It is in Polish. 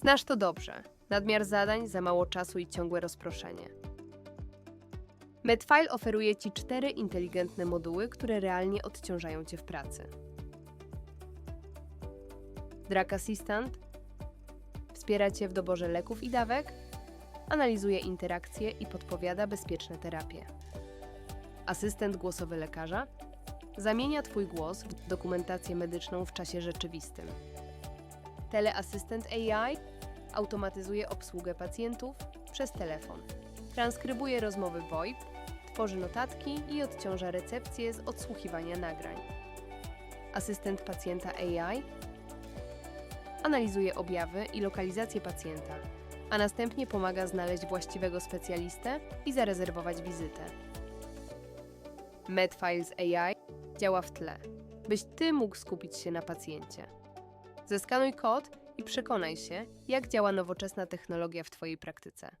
Znasz to dobrze. Nadmiar zadań, za mało czasu i ciągłe rozproszenie. Medfile oferuje Ci cztery inteligentne moduły, które realnie odciążają Cię w pracy. Drug Assistant wspiera Cię w doborze leków i dawek, analizuje interakcje i podpowiada bezpieczne terapie. Asystent głosowy lekarza zamienia Twój głos w dokumentację medyczną w czasie rzeczywistym. Teleasystent AI automatyzuje obsługę pacjentów przez telefon. Transkrybuje rozmowy VoIP, tworzy notatki i odciąża recepcję z odsłuchiwania nagrań. Asystent pacjenta AI analizuje objawy i lokalizację pacjenta, a następnie pomaga znaleźć właściwego specjalistę i zarezerwować wizytę. MedFiles AI działa w tle, byś Ty mógł skupić się na pacjencie. Zeskanuj kod i przekonaj się, jak działa nowoczesna technologia w Twojej praktyce.